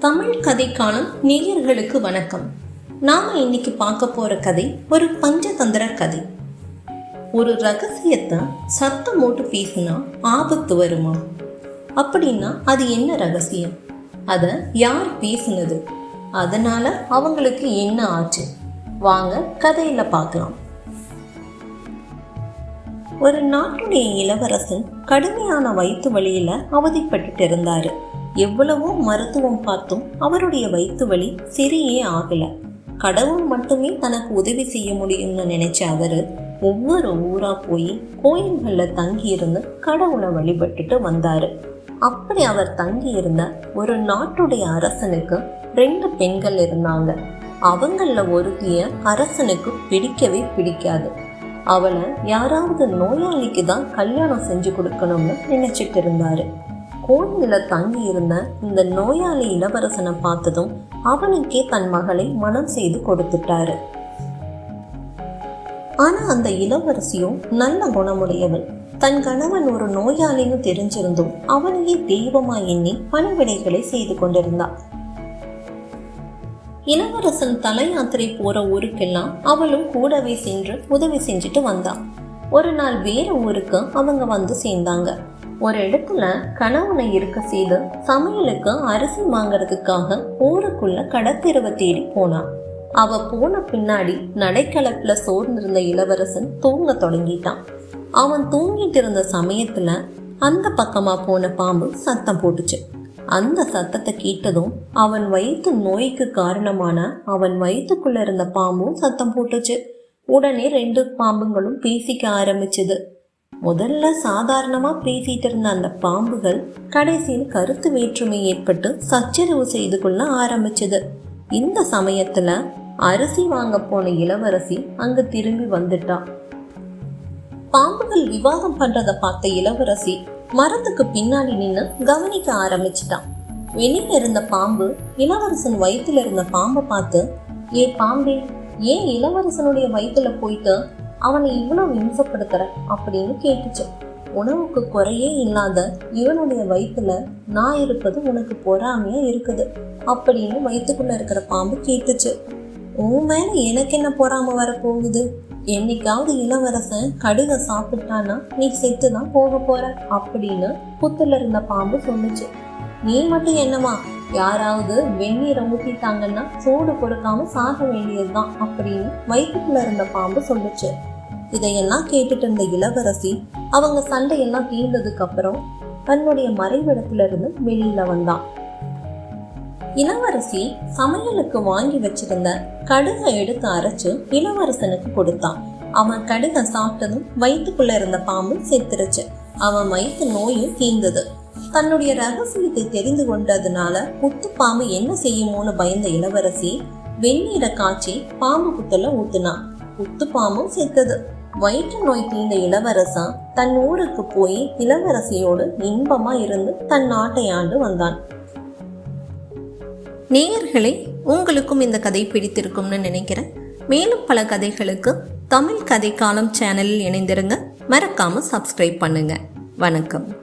தமிழ் கதைக்காலம் நேயர்களுக்கு வணக்கம். நாம இன்னைக்கு பார்க்க போற கதை ஒரு பஞ்சதந்திர கதை. ஒரு ரகசியத்தை சத்தம் போட்டு பேசினா ஆபத்து வருமா? அப்படின்னா அது என்ன ரகசியம்? அதை யார் பேசுனது? அதனால அவங்களுக்கு என்ன ஆச்சு? வாங்க கதையில பார்க்கலாம். ஒரு நாட்டுடைய இளவரசன் கடுமையான வயிற்று வழியில அவதிப்பட்டு இருந்தாரு. எவ்வளவோ மருத்துவம் பார்த்தும் அவருடைய வயிற்று வலி சரியே ஆகல. கடவுள் மட்டுமே தனக்கு உதவி செய்ய முடியும்னு நினைச்ச அவரு ஒவ்வொரு ஊரா போய் கோயில்கள்ல தங்கி இருந்து கடவுளை வழிபட்டுட்டு வந்தாரு. அப்படி அவர் தங்கி இருந்த ஒரு நாட்டுடைய அரசனுக்கு ரெண்டு பெண்கள் இருந்தாங்க. அவங்கள ஒருத்திய அரசனுக்கு பிடிக்கவே பிடிக்காது. அவளை யாராவது நோயாளிக்கு தான் கல்யாணம் செஞ்சு கொடுக்கணும்னு நினைச்சிட்டு இருந்தாரு. கோயில்ல தங்கி இருந்த இந்த நோயாளி இளவரசனை பார்த்ததும் அவனுக்கே தன் மகளை மனம் செய்து கொடுத்துட்டாரு. ஆனா அந்த இளவரசியும் நல்ல குணமுடையவள் தன் கணவன் ஒரு நோயாளின்னு தெரிஞ்சிருந்தும் அவனையே தெய்வமா எண்ணி பணிவிடைகளை செய்து கொண்டிருந்தாள் இளவரசன் தல யாத்திரை போற ஊருக்கெல்லாம் அவளும் கூடவே சென்று உதவி செஞ்சுட்டு வந்தான். ஒரு நாள் வேற ஊருக்கு அவங்க வந்து சேர்ந்தாங்க. ஒரு இடத்துல கணவனை இருக்க செய்து சமையலுக்கு அரிசி வாங்குறதுக்காக ஊருக்குள்ள கடத்தெருவை தேடி போனான். அவ போன பின்னாடி நடைக்களப்புல சோர்ந்திருந்த இளவரசன் தூங்க தொடங்கிட்டான். அவன் தூங்கிட்டு இருந்த சமயத்துல அந்த பக்கமா போன பாம்பு சத்தம் போட்டுச்சு. அந்த சத்தத்தை கேட்டதும் அவன் வயிற்று நோய்க்கு காரணமான அவன் வயிற்றுக்குள்ள இருந்த பாம்பும் சத்தம் போட்டுச்சு. உடனே ரெண்டு பாம்புங்களும் பேசிக்க ஆரம்பிச்சது. முதல்ல சாதாரணமாக பேசிட்டு இருந்த அந்த பாம்புகள் கடைசியில் கருத்து வேற்றுமை ஏற்பட்டு சச்சரவு செய்து கொள்ள ஆரம்பிச்சது. இந்த சமயத்துல அரிசி வாங்க போன இளவரசி அங்கு திரும்பி வந்துட்டா. பாம்புகள் விவாதம் பண்றத பார்த்த இளவரசி மரத்துக்கு பின்னாடி நின்று கவனிக்க ஆரம்பிச்சிட்டான் வெளியில இருந்த பாம்பு இளவரசன் வயிற்றுல இருந்த பாம்பை பார்த்து ஏ பாம்பே ஏன் இளவரசனுடைய வயிற்றுல போயிட்டு அவனை இவ்வளவு இம்சப்படுத்துற அப்படின்னு கேட்டுச்சு. உணவுக்கு குறையே இல்லாத இவனுடைய வயிற்றுல நான் இருப்பது உனக்கு பொறாமையா இருக்குது அப்படின்னு வயிற்றுக்குள்ள இருக்கிற பாம்பு கேட்டுச்சு. உன் மேல எனக்கு என்ன பொறாம வரப்போகுது? என்னைக்காவது இளவரசன் கடுக சாப்பிட்டானா நீ செத்து தான் போக போற அப்படின்னு புத்துல இருந்த பாம்பு சொன்னுச்சு. நீ மட்டும் என்னமா யாராவது வெந்நீரை ஊத்திட்டாங்கன்னா சூடு கொடுக்காம சாக வேண்டியதுதான் அப்படின்னு வயிற்றுக்குள்ள இருந்த பாம்பு சொல்லுச்சு. இதையெல்லாம் கேட்டுட்டு இருந்த இளவரசி அவங்க சண்டையெல்லாம் தீர்ந்ததுக்கு அப்புறம் தன்னுடைய மறைவிடத்துல இருந்து வெளியில வந்தான். இளவரசி சமையலுக்கு வாங்கி வச்சிருந்த கடுகை எடுத்து அரைச்சு இளவரசனுக்கு கொடுத்தான். அவன் கடுகை சாப்பிட்டதும் வயிற்றுக்குள்ள இருந்த பாம்பு செத்துருச்சு. அவன் வயிற்று நோயும் தீர்ந்தது. தன்னுடைய ரகசியத்தை தெரிந்து கொண்டதுனால புத்து பாம்பு என்ன செய்யுமோன்னு பயந்த இளவரசி வெந்நீர காய்ச்சி பாம்பு குத்தல ஊத்துனான் புத்து பாம்பும் செத்தது. வயிற்று நோய் தீர்ந்த இளவரசன் தன் ஊருக்கு போய் இளவரசியோடு இன்பமா இருந்து தன் நாட்டை ஆண்டு வந்தான். நேயர்களே உங்களுக்கும் இந்த கதை பிடித்திருக்கும்னு நினைக்கிறேன். மேலும் பல கதைகளுக்கு தமிழ் கதை காலம் சேனலில் இணைந்திருங்க. மறக்காம சப்ஸ்கிரைப் பண்ணுங்க. வணக்கம்.